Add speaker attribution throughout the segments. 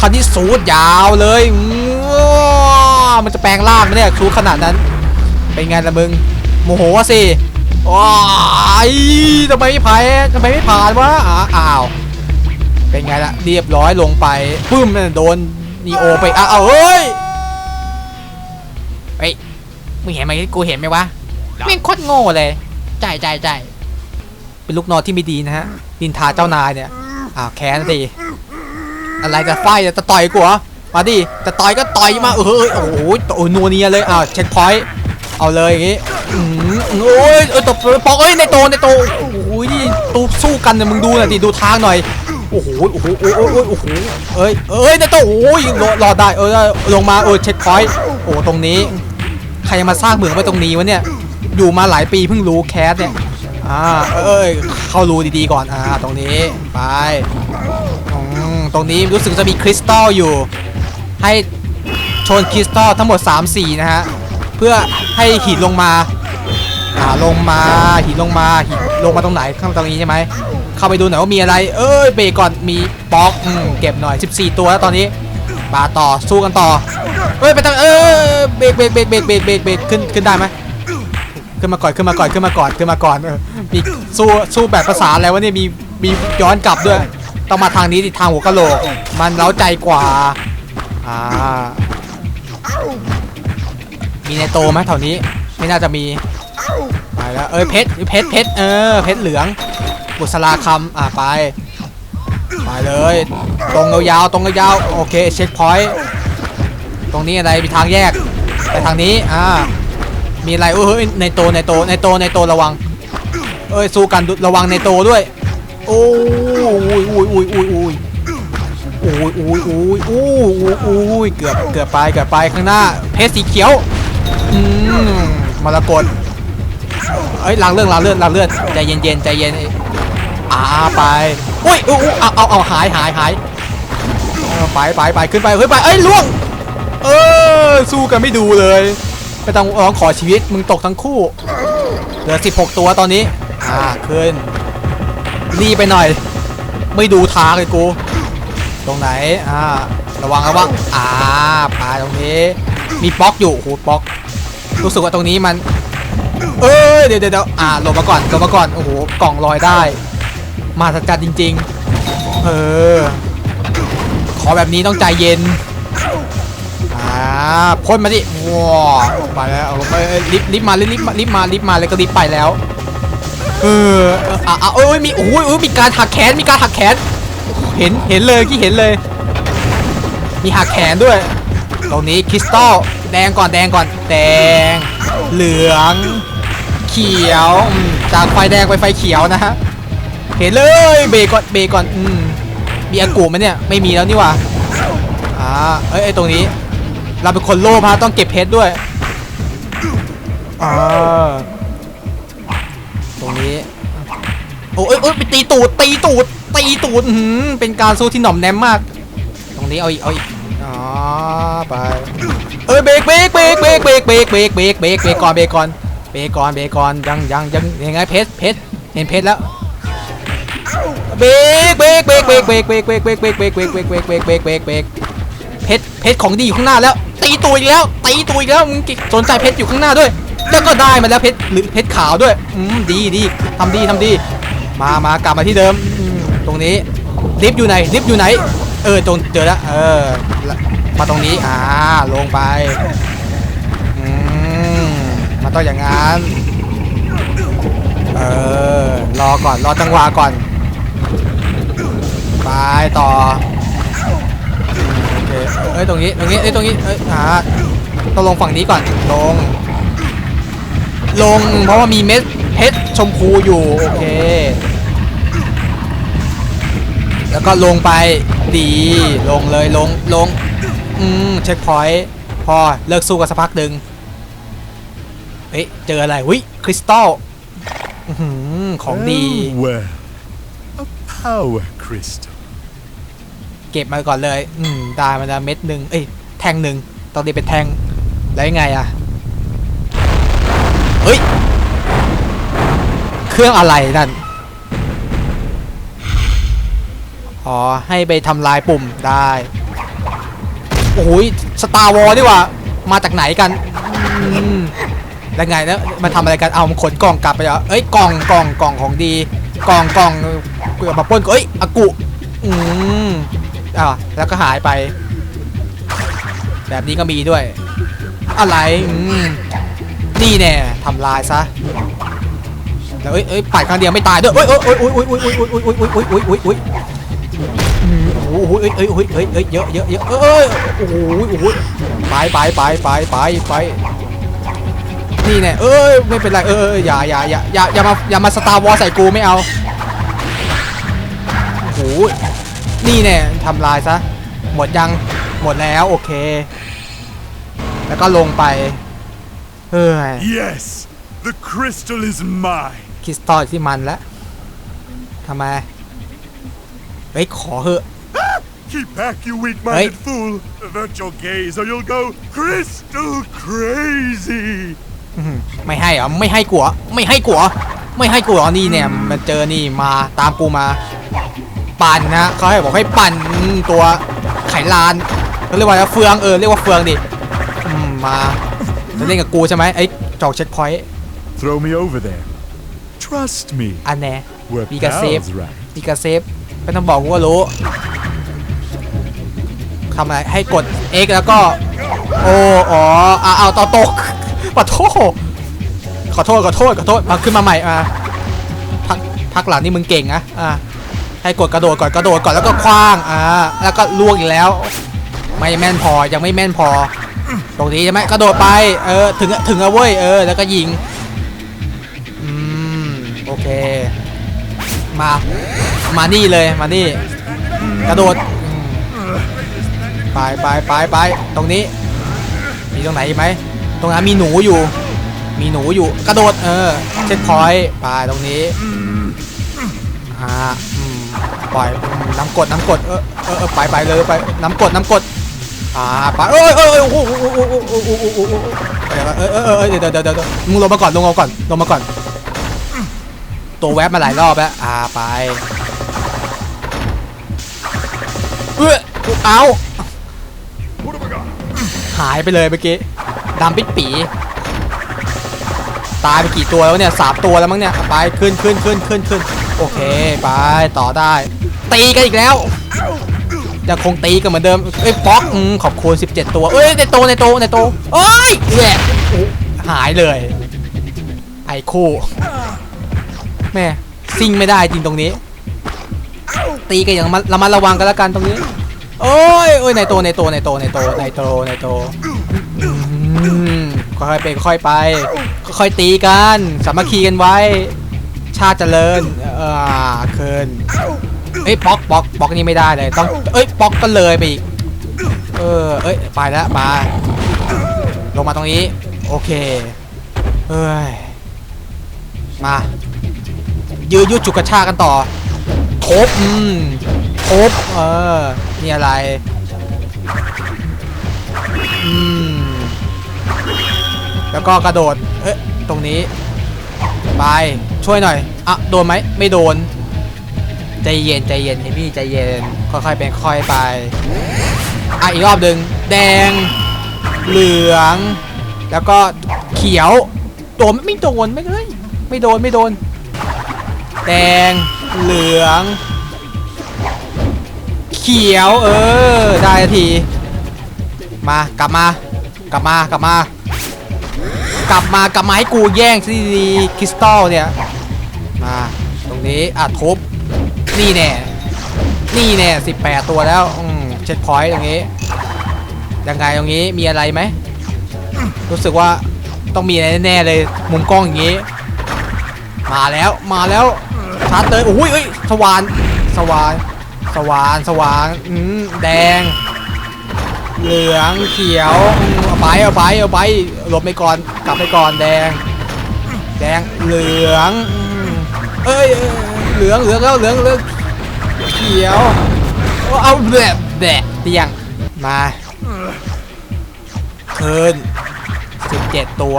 Speaker 1: คันที่สูดยาวเลยอื้อมันจะแปลงร่างไหมเนี่ยสูดขนาดนั้น เป็นไงล่ะมึงโมโหอะสิว้ายทำไมไม่ผ่านทำไมไม่ผ่านวะอ้าอ้าวเป็นไงล่ะเรียบร้อยลงไปปึ้มนั่นโดนนีโอไปอ้าวเอาเฮ้ยเฮ้ยมึงเห็นไหมกูเห็นไหมวะแม่งโคตรโง่เลยใจใจใจเป็นลูกน้องที่ไม่ดีนะฮะดินทาเจ้านายเนี่ยอ้าวแค้นสิ อะไรจะไฟจะต่อยกูเหรอมาดิจะต่อยก็ต่อยมาเออโอ้โหโอ้นัวเนียเลยอ้าเช็คพอยต์เอาเลยอย่างงี้อืมโอ้ยเออตบปอกเอ้ยในโตในโตโอ้โหนี่ตูสู้กันเนี่ยมึงดูหน่อยดิดูทางหน่อยโอ้โหโอ้โหโอ้โหโอ้โหเอ้ยเอ้ยในโตโอ้ยรอรอได้เออลงมาเออเช็คพอยต์โอ้ตรงนี้ ใครมาสร้างเหมืองไว้ตรงนี้วะเนี่ยอยู่มาหลายปีเพิ่งรู้แคสเนี่ยอ่าเอ้ยเข้ารูดีๆก่อนอ่าตรงนี้ไป ตรงนี้รู้สึกจะมีคริสตัลอยู่ ให้ชนคริสตัลทั้งหมด 3 4 นะฮะ เพื่อให้หินลงมาอ่าลงมาหินลงมาหินลงมาตรงไหนข้างตรงนี้ใช่ไหมเข้าไปดูหน่อยว่ามีอะไร เอ้ยเบรกก่อนมีบล็อกอเก็บหน่อย 14 ตัวแล้วตอนนี้มาต่อสู้กันต่อเอ้ยไปทางเออเบรกเบรกเบรกเบรกเบรกเบรกเบรกขึ้นขึ้นได้ไหมขึ้นมาก่อนขึ้นมาก่อนขึ้นมาก่อนขึ้นมาก่อนเออมีสู้สู้แบบภาษาอะไรวะเนี่ยมีมีย้อนกลับด้วย ต้องมาทางนี้ดิทางหัวกะโหลก มันเล้าใจกว่า อ่า มีในโตไหมแถวนี้ ไม่น่าจะมี ไปแล้ว เอ้ยเพชรเพชรเพชรเออ เพชรเหลือง บุษราคำอ่าไป ไปเลย ตรงยาวๆตรงยาวๆโอเคเช็คพอยต์ ตรงนี้อะไรมีทางแยก ไปทางนี้ อ่า มีอะไรเอ้ยในโตในโตในโตในโตระวัง เอ้ยสู้กันระวังในโตด้วย โอ้ อุ้ยอุ้ยอุ้ยอุ้ยอุ้ยอุ้ยอุ้ยอุ้ยอุ้ยอุ้ยเกือบเกือบไปเกือบไปข้างหน้า เพชรสีเขียวอืมมรกตเอ้ยล้างเลือดล้างเลือดล้างเลือดใจเย็นเย็นใจเย็นอ่าไปอุ้ยอุ้ยเอาเอาเอาหายหายหายไปไปไปขึ้นไปขึ้นไปเอ้ยล่วง เออสู้กันไม่ดูเลยไม่ต้องร้องขอชีวิตมึงตกทั้งคู่เหลือ 16 ตัวตอนนี้ อ่าขึ้นรีไปหน่อย ไม่ดูทางเลยกู ตรงไหน อ่า ระวังระวังอ่าปลาตรงนี้ มีบล็อกอยู่โอ้โหบล็อก รู้สึกว่าตรงนี้มัน เอ้ย เดี๋ยวเดี๋ยวเดี๋ยวอ่าลบมาก่อนลบมาก่อน โอ้โห กล่องลอยได้ มาสัจจ์จริง ๆ เออ ขอแบบนี้ต้องใจเย็น อ่าพ่นมาดิว้าไปแล้วเอาไปลิฟต์ลิฟต์มาลิฟต์ลิฟต์มาลิฟต์มาลิฟต์มาแล้วก็ลิฟต์ไปแล้ว เอออะอะเอ้ยมีโอ้ยโอ้ยมีการหักแขนมีการหักแขน เห็นเห็นเลยที่เห็นเลย มีหักแขนด้วย ตรงนี้คริสตัลแดงก่อนแดงก่อนแดง เหลือง เขียวอืมจากไฟแดงไปไฟเขียวนะฮะเห็นเลยเบรกก่อนเบรกก่อนอืมมีอากูไหมเนี่ยไม่มีแล้วนี่หว่าอ่าเอ้ยเอ้ยตรงนี้ เราเป็นคนโลภฮะต้องเก็บเพชรด้วยอ่า อ้ยโอ้ยไปตีตูดตีตูดตีตูดหือเป็นการสู้ที่หน่อมแนมมาก ตรงนี้เอาอีกเอาอีกอ๋อไปเอ้ยเบรกเบรกเบรกเบรกเบรกเบรกเบรกเบรกเบรกเบรกก่อนเบรกก่อนเบรกก่อนเบรกก่อนยังยังยังยังไงเพชรเพชรเห็นเพชรแล้วเบรกเบรกเบรกเบรกเบรกเบรกเบรกเบรกเบรกเบรกเบรกเบรกเบรกเบรกเบรกเบรกเบรกเพชรเพชรของดีอยู่ข้างหน้าแล้ว ตีตัวอีกแล้วตีตัวอีกแล้วมึงสนใจเพชรอยู่ข้างหน้าด้วยแล้วก็ได้มาแล้วเพชรหรือเพชรขาวด้วยอืมดีดีทำดีทำดี มามากลับมาที่เดิมอืมตรงนี้ลิฟต์อยู่ไหนลิฟต์อยู่ไหน เออตรงเจอแล้วเออมาตรงนี้อ่าลงไปอืมมันต้องอย่างนั้นเออรอก่อนรอจังหวะก่อน ไปต่อโอเคเอ้ยตรงนี้ตรงนี้เอ้ยตรงนี้เอ้ยอ่าต้องลงฝั่งนี้ก่อนลง ลงเพราะว่ามีเม็ดเพชรชมพูอยู่ โอเค แล้วก็ลงไปดีลงเลยลงลงอืมเช็คพอยต์พอเลิกสู้กันสักพักหนึ่งเฮ้ยเจออะไรวิคริสตัลอื้อหือของดี
Speaker 2: Oh, well, a power crystal.
Speaker 1: เก็บมาก่อนเลย อืมได้มาแล้วเม็ดหนึ่งเอ้ยแท่งหนึ่งตอนนี้เป็นแท่งแล้วยังไงอะเฮ้ย เครื่องอะไรนั่น อ๋อ ให้ไปทำลายปุ่มได้ โอ้ยสตาร์วอลดีกว่า มาจากไหนกันแล้วไงแล้วมันทำอะไรกันเอามขนกล่องกลับไปเหรอเอ้ยกล่องกล่องกล่องของดีกล่องกล่องเกือบมาป้นเอ้ยอากุอืมอ่าแล้วก็หายไป แบบนี้ก็มีด้วย อะไรอืมนี่แน่ทำลายซะแล้วเอ้ยเอ้ยปัดครั้งเดียวไม่ตายด้วยเอ้ยเอ้ยเอ้ยเอ้ยเอ้ยเอ้ยเอ้ยเอ้ยเอ้ยเอ้ยเอ้ย อ้โหเอ้ยเอ้ยเอ้ยเอ้ยเอ้ยเยอะเยอะเยอะเอ้ยโอ้โหโอ้โหไปไปไปไปไปไปนี่แน่เอ้ยไม่เป็นไรเออเอออย่าอย่าอย่าอย่าอย่ามาอย่ามาสตาร์วอลใส่กูไม่เอาโอ้โหนี่แน่ทำลายซะหมดยังหมดแล้วโอเค แล้วก็ลงไปเฮ้ย
Speaker 2: Yes, the crystal is mine.
Speaker 1: คริสตัลที่มันแล้วทำไมเฮ้ยขอเหอะ
Speaker 2: Keep back, you
Speaker 1: Hey.
Speaker 2: weak-minded fool. Avert your gaze, or you'll go crystal crazy.
Speaker 1: อื้อหือไม่ให้เหรอไม่ให้กัว ไม่ให้กัว ไม่ให้กัวนี่เนี่ยมันเจอนี่มาตามกูมา ปั่นนะเขาให้บอกให้ปั่นตัวไขลานเขาเรียกว่าอะไรเฟืองเออเรียกว่าเฟืองดิอืมมาจะเล่นกับกูใช่ไหมไอ้จอกเช็คพอยต์
Speaker 2: Throw me over there. Trust me,
Speaker 1: อันแน่
Speaker 2: we're
Speaker 1: You can save.
Speaker 2: pals, right?
Speaker 1: มีกระเซฟไม่ต้องบอกกูก็รู้ทำอะไรให้กด X แล้วก็ โอ้อ๋ออะเอาต่อตกขอโทษขอโทษขอโทษขอโทษมาขึ้นมาใหม่อะพักพักหลังนี่มึงเก่งนะอะให้กดกระโดดก่อนกระโดดก่อนแล้วก็คว้างอ่าแล้วก็ลวกอีกแล้ว ไม่แม่นพอยังไม่แม่นพอ ตรงนี้ใช่ไหมกระโดดไปเออถึงถึงแล้วเว้ยเออแล้วก็ยิงอืมโอเค มามานี่เลยมานี่ กระโดด ไปไปไปไปตรงนี้ มีตรงไหนอีกไหม ตรงนั้นมีหนูอยู่ มีหนูอยู่ กระโดด เออ เช็คพอยต์ไปตรงนี้อ่าอืมปล่อยน้ำกดน้ำกด เออเออไปไปเลยไป น้ำกดน้ำกดอ่าไปเอ้ยเอ้ยเอ้ยโอ้โหโอ้โหโอ้โหโอ้โหโอ้โหเออเออเออเดี๋ยวเดี๋ยวเดี๋ยวเดี๋ยวมึงลงมาก่อนลงมาก่อนลงมาก่อน ตัวแวบมาหลายรอบแล้ว อ่าไป เออเอา หายไปเลยเมื่อกี้ดำปิดปี ตายไปกี่ตัวแล้วเนี่ยสามตัวแล้วมั้งเนี่ยไปขึ้นขึ้นขึ้นขึ้นขึ้นโอเคไปต่อได้ ตีกันอีกแล้วยังคงตีกันเหมือนเดิมเอ้ยป๊อกอืมขอบคุณ 17 ตัว เอ้ยในโตในโตในโตเอ้ยแหวกหายเลยไอ้คู่แม่ซิ่งไม่ได้จริงตรงนี้ ตีกันอย่างระมัดระวังกันแล้วกันตรงนี้ โอ้ยโอ้ยในโตในโตในโตในโตในโตในโตค่อยๆไปค่อยไป ค่อยตีกัน สามัคคีกันไว้ ชาติเจริญเอ่าเคินเอ้ยป๊อกป๊อกป๊อกนี่ไม่ได้เลยต้องเอ้ยป๊อกก็เลยไปอีกเออเอ้ยไปแล้วมาลงมาตรงนี้โอเคเอ้ยมายืดยุดจุกกระชากกันต่อทบอืม ทบเออนี่อะไร อืม แล้วก็กระโดด เอ้ยตรงนี้ไปช่วยหน่อย อะ โดนไหม ไม่โดน ใจเย็น ใจเย็นเอมี่ ใจเย็น ค่อยๆ เป็นค่อยไป อะ อีกรอบหนึ่งแดง เหลือง แล้วก็เขียว โดนไม่โดน ไม่เลย ไม่โดน ไม่โดน แดง เหลือง เขียว เออ ได้ที มากลับมา กลับมากลับมา กลับมากลับมาให้กูแย่งซีดีคริสตัลเนี่ย มาตรงนี้อะทุบนี่แน่นี่แน่18ตัวแล้วอืมเช็คพอยต์ตรงนี้ยังไงตรงนี้มีอะไรไหมรู้สึกว่าต้องมีอะไรแน่ๆเลยมุมกล้องอย่างนี้ มาแล้วมาแล้วชาร์จเลยโอ้ยเอ้ยสว่านสว่าน สว่านสว่านอืมแดง เหลืองเขียวอืมเอาไปเอาไปเอาไปหลบไปก่อนกลับไปก่อนแดง แดงเหลืองอืมเอ้ยเอ้ยเหลืองเหลืองแล้วเหลืองเหลืองเขียวเอาเอาแบบแบบเตียงมาคืน17 ตัว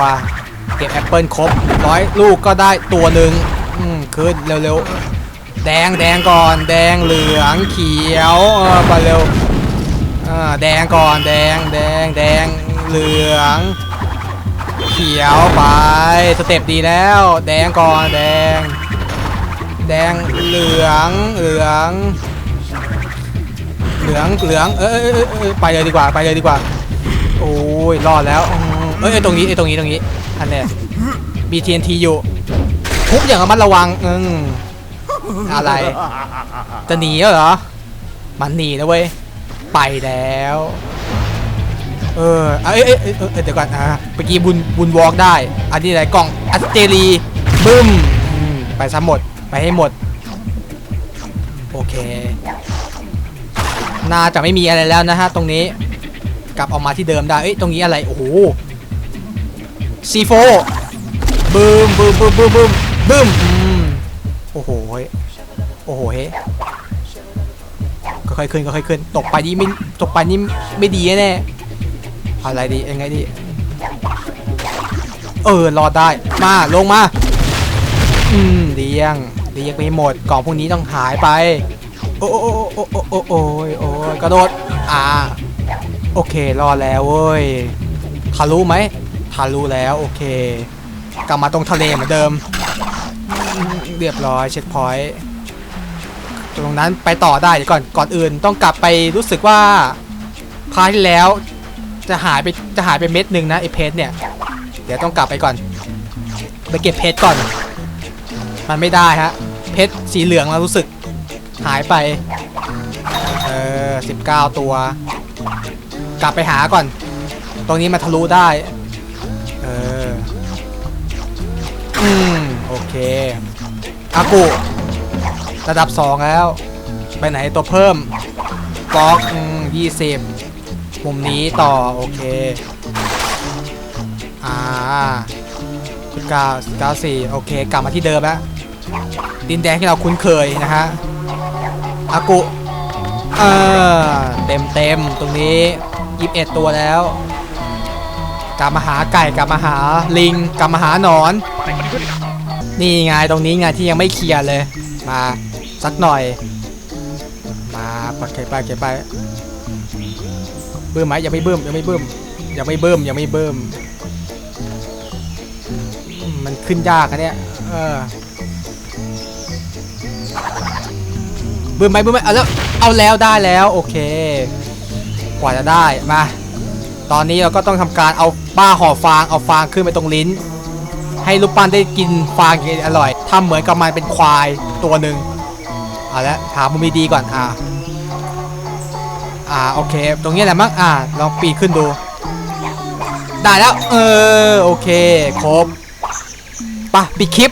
Speaker 1: เก็บแอปเปิลครบร้อยลูกก็ได้ตัวหนึ่งอืมคืนเร็วๆ แดงแดงก่อน แดงเหลืองเขียวเออไปเร็วเออแดงก่อนแดงแดงแดงเหลือง เขียวไปสเต็ปดีแล้ว แดงก่อนแดง แดงเหลืองเหลืองเหลืองเหลืองเออเออเออไปเลยดีกว่าไปเลยดีกว่า โอ้ยรอดแล้วเอ้ยเอ้ยตรงนี้เอ้ตรงนี้ตรงนี้อันเนี้ย BTNT อยู่ทุบอย่างระมัดระวังอืม อะไร จะหนีแล้วเหรอ มันหนีนะเว้ย ไปแล้ว เออเอ้ยเอ้ยเอ้ยเอ้ยเอ้ยเดี๋ยวก่อนอะเมื่อกี้บุญบุญวอล์กได้ อันนี้อะไรกล่องอัสเตรีบึ้มอืมไปซะหมด ไปให้หมด โอเค น่าจะไม่มีอะไรแล้วนะฮะ ตรงนี้ กลับออกมาที่เดิมได้ เอ้ย ตรงนี้อะไร โอ้โหซีโฟบึ้มบึ้มบึ้มบึ้มบึ้มบึ้มอืม โอ้โหเฮ้ยโอ้โหเฮ้ยก็ค่อยขึ้นก็ค่อยขึ้น ตกไปนี่ไม่ตกไปนี่ไม่ดีแน่ๆอะไรดียังไงดีเออรอดได้มาลงมา อืมเดียงเดียงไปหมดกล่องพวกนี้ต้องหายไป โอ้โอ้โอ้โอ้โอ้โอ้ยโอ้ยกระโดดอ่าโอเครอดแล้วเว้ยทะลุไหมทะลุแล้วโอเค กลับมาตรงทะเลเหมือนเดิม เรียบร้อยเช็คพอยต์ตรงนั้นไปต่อได้เดี๋ยวก่อนก่อนอื่นต้องกลับไปรู้สึกว่าพาร์ทที่แล้วจะหายไปจะหายไปเม็ดหนึ่งนะไอเพชรเนี่ย เดี๋ยวต้องกลับไปก่อน ไปเก็บเพชรก่อน มันไม่ได้ฮะเพชรสีเหลืองแล้วรู้สึกหายไปเออสิบเก้าตัว กลับไปหาก่อน ตรงนี้มาทะลุได้ เออ อืม โอเค อากุระดับ 2 แล้ว ไปไหนตัวเพิ่มบล็อกยี่สิบมุมนี้ต่อ โอเค อ่าเก้าเก้าสี่โอเค กลับมาที่เดิมแล้ว ดินแดงที่เราคุ้นเคยนะฮะอากุเออเต็มเต็มตรงนี้ยีิบเอ็ดตัวแล้ว กลับมาหาไก่ กลับมาหาลิง กลับมาหาหนอน นี่ไงตรงนี้ไงที่ยังไม่เคลียร์เลย มาสักหน่อย มาปักเก็บไปเก็บไปเบิ่มไหมยังไม่เบิ่มยังไม่เบิ่มยังไม่เบิ่มยังไม่เบิ่มอืมมันขึ้นยากอะเนี่ยเออเบิ่มไหมเบิ่มไหมเอาแล้วเอาแล้วได้แล้วโอเค กว่าจะได้มา ตอนนี้เราก็ต้องทำการเอาบ้าห่อฟางเอาฟางขึ้นไปตรงลิ้น ให้ลูกปั้นได้กินฟางกินอร่อยทำเหมือนกับมันเป็นควายตัวหนึ่งเอาละหามุมดีๆก่อนอ่าอ่าโอเค ตรงนี้แหละมั้งอ่าลองปีนขึ้นดู ได้แล้ว เออ โอเค ครบไปะปิดคลิป